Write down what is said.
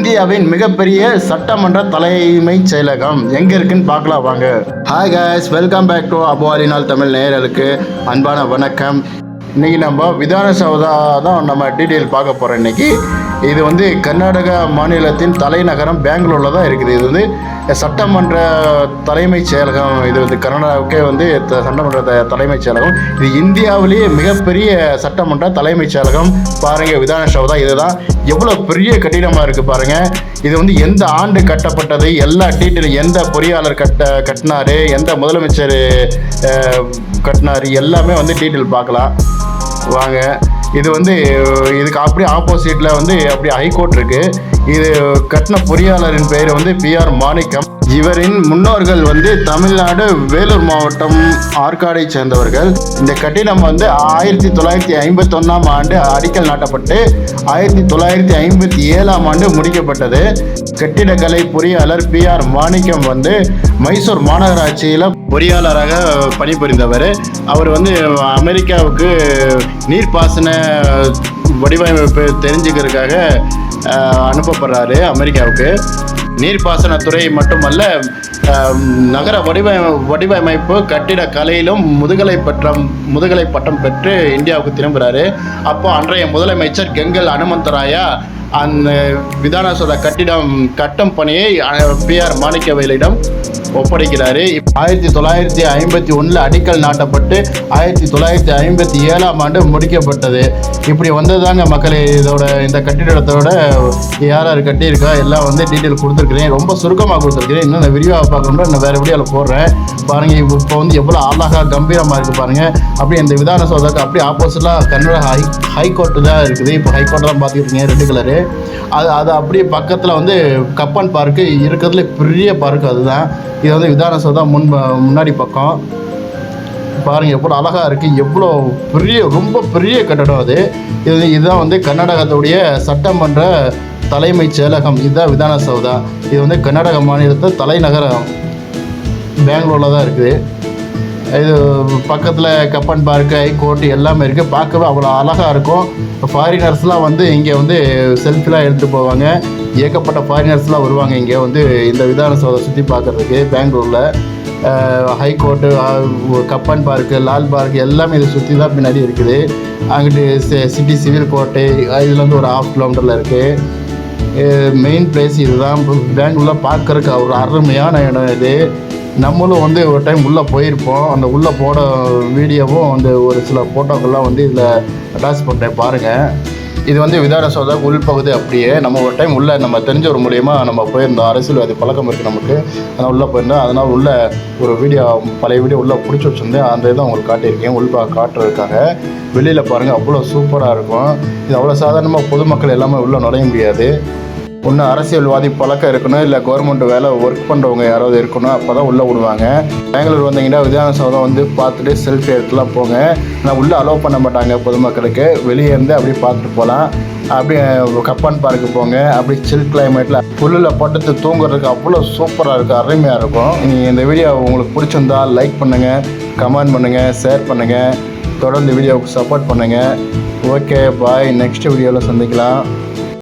இந்தியாவின் மிகப்பெரிய சட்டமன்ற தலைமை செயலகம் எங்கே இருக்குன்னு பார்க்கலாம் வாங்க. Hi guys welcome back to Abu Alinal Tamil நேயர்களுக்கு அன்பான வணக்கம். இன்னைக்கு நம்ம விதானசௌதா தான் நம்ம டீட்டெயில் பார்க்க போகிறோம் இன்னைக்கு. இது வந்து கர்நாடகா மாநிலத்தின் தலைநகரம் பெங்களூரில் தான் இருக்குது. இது வந்து சட்டமன்ற தலைமைச் செயலகம். இது வந்து கர்நாடகாவுக்கே வந்து த- சட்டமன்ற தலைமைச் செயலகம். இது இந்தியாவிலேயே மிகப்பெரிய சட்டமன்ற தலைமைச் செயலகம். பாருங்கள் விதான தான் இதுதான். எவ்வளோ பெரிய கட்டிடமாக இருக்குது பாருங்கள் இது வந்து எந்த ஆண்டு கட்டப்பட்டது? எல்லா டீட்டெயில் எந்த பொறியாளர் கட்ட கட்டினாரு? எந்த முதலமைச்சர் கட்டினார் கட்டினாரு? எல்லாமே வந்து டீட்டெயில் பார்க்கலாம். வாங்க. இது வந்து இதுக்கு அப்படியே ஆப்போசிட்டில் வந்து அப்படியே ஹைகோர்ட் இருக்கு. இது கட்டின பொறியாளரின் பெயர் வந்து பிஆர் மாணிக்கம். இவரின் முன்னோர்கள் வந்து தமிழ்நாடு வேலூர் மாவட்டம் ஆற்காடை சேர்ந்தவர்கள். இந்த கட்டிடம் வந்து ஆயிரத்தி தொள்ளாயிரத்தி ஐம்பத்தொன்னாம் ஆண்டு அடிக்கல் நாட்டப்பட்டு ஆயிரத்தி தொள்ளாயிரத்தி ஐம்பத்தி ஏழாம் ஆண்டு முடிக்கப்பட்டது. கட்டிடக்கலை பொறியாளர் பி ஆர் மாணிக்கம் வந்து மைசூர் மாநகராட்சியில் பொறியாளராக பணிபுரிந்தவர். அவர் வந்து அமெரிக்காவுக்கு நீர்ப்பாசன வடிவமைப்பு தெரிஞ்சுக்கிறதுக்காக அனுப்பப்படுறாரு அமெரிக்காவுக்கு. நீர்ப்பாசனத்துறை மட்டுமல்ல நகர வடிவமை வடிவமைப்பு கட்டிட கலையிலும் முதுகலை பட்டம் முதுகலை பட்டம் பெற்று இந்தியாவுக்கு திரும்புகிறாரு அப்போ அன்றைய முதலமைச்சர் கெங்கல் அனுமந்தராயா அந்த விதானசோத கட்டிடம் கட்டும் பணியை பி ஆர் மாணிக்கவேலிடம் ஒப்படைக்கிறாரு. ஆயிரத்தி தொள்ளாயிரத்தி ஐம்பத்தி ஒன்றில் அடிக்கல் நாட்டப்பட்டு ஆயிரத்தி தொள்ளாயிரத்தி ஐம்பத்தி ஏழாம் ஆண்டு முடிக்கப்பட்டது. இப்படி வந்ததுதாங்க மக்களே இதோட இந்த கட்டிடத்தோட யார் யார் கட்டியிருக்கா எல்லாம் வந்து டீட்டெயில் கொடுத்துருக்கிறேன். ரொம்ப சுருக்கமாக கொடுத்துருக்கிறேன். இன்னும் நான் விரிவாக பார்க்கணும்னா நான் வேறு வீடியோவில் போடுறேன். பாருங்க இப்போ வந்து எவ்வளோ அழகாக கம்பீரமாக இருக்குது பாருங்க. அப்படியே இந்த விதான சோதாக்கு அப்படியே ஆப்போசிட்டாக கன்னட ஹை ஹைகோர்ட்டு தான் இருக்குது. இப்போ ஹைகோர்ட்டு தான் பார்த்துக்கிட்டீங்க ரெண்டு கலரு அது அது அப்படியே பக்கத்தில் வந்து கப்பன் பார்க்கு இருக்கிறதுல பெரிய பார்க் அதுதான். இது வந்து விதான சௌதா முன் முன்னாடி பக்கம். பாருங்க எவ்வளோ அழகாக இருக்குது எவ்வளோ பெரிய ரொம்ப பெரிய கட்டடம் அது. இது இதுதான் வந்து கர்நாடகத்துடைய சட்டமன்ற தலைமைச் செயலகம். இதுதான் விதான சௌதா இது வந்து கர்நாடக மாநிலத்தில் தலைநகரம். பெங்களூரில் தான் இருக்குது. இது பக்கத்தில் கப்பன் பார்க்கு ஹைகோர்ட் எல்லாமே இருக்குது பார்க்கவே அவ்வளோ அழகாக இருக்கும். ஃபாரினர்ஸ்லாம் வந்து இங்கே வந்து செல்ஃபிலாம் எடுத்துகிட்டு போவாங்க. ஏகப்பட்ட ஃபாரினர்ஸ்லாம் வருவாங்க இங்கே வந்து இந்த விதானசதை சுற்றி பார்க்குறதுக்கு பெங்களூரில். High court Cubbon park Lal park எல்லாமே இதை சுற்றி தான் பின்னாடி இருக்குது. அங்கிட்டு சிட்டி சிவில் கோர்ட்டு இதுலேருந்து ஒரு ஹாஃப் கிலோமீட்டரில் இருக்குது மெயின் பிளேஸ் இதுதான். பெங்களூரில் பார்க்குறக்கு ஒரு அருமையான இடம் இது. நம்மளும் வந்து ஒரு டைம் உள்ளே போயிருப்போம். அந்த உள்ளே போட வீடியோவும் அந்த ஒரு சில ஃபோட்டோக்கள்லாம் வந்து இதில் அட்டாச் பண்ணுறேன் பாருங்கள் இது வந்து விதான சோதா உள்பகுதி அப்படியே நம்ம ஒரு டைம் உள்ள நம்ம தெரிஞ்ச ஒரு மூலியமா நம்ம போயிருந்தோம். அரசியல்வாதி பழக்கம் இருக்குது நமக்கு. அதனால் உள்ளே போயிருந்தோம். அதனால் உள்ள ஒரு வீடியோ பழைய வீடியோ உள்ளே பிடிச்சி வச்சுருந்தேன். அந்த இதை உங்களுக்கு காட்டியிருக்கேன். உள்பா காட்டுறதுக்காக. வெளியில் பாருங்கள் அவ்வளோ சூப்பராக இருக்கும். இது அவ்வளோ சாதாரணமாக பொதுமக்கள் எல்லாமே உள்ளே நுழைய முடியாது. ஒன்று அரசியல்வாதி பழக்கம் இருக்கணும் இல்லை கவர்மெண்ட் வேலை ஒர்க் பண்ணுறவங்க யாராவது இருக்கணும் அப்போ தான் உள்ளே விடுவாங்க. பெங்களூர் வந்தீங்கன்னா விதான சௌதம் வந்து பார்த்துட்டு செல்ஃபி எடுத்துலாம் போங்க. ஆனால் உள்ளே அலோவ் பண்ண மாட்டாங்க பொதுமக்களுக்கு. வெளியே இருந்து அப்படியே பார்த்துட்டு போகலாம் அப்படியே கப்பான் பார்க்கு போங்க. அப்படி சில் கிளைமேட்டில் புல்லில் படுத்து தூங்குறதுக்கு அவ்வளோ சூப்பராக இருக்கும் அருமையாக இருக்கும். நீங்கள் இந்த வீடியோ உங்களுக்கு பிடிச்சிருந்தா லைக் பண்ணுங்கள் கமெண்ட் பண்ணுங்கள் ஷேர் பண்ணுங்கள் தொடர்ந்து வீடியோவுக்கு சப்போர்ட் பண்ணுங்கள் ஓகே பாய் நெக்ஸ்ட் வீடியோவில் சந்திக்கலாம்.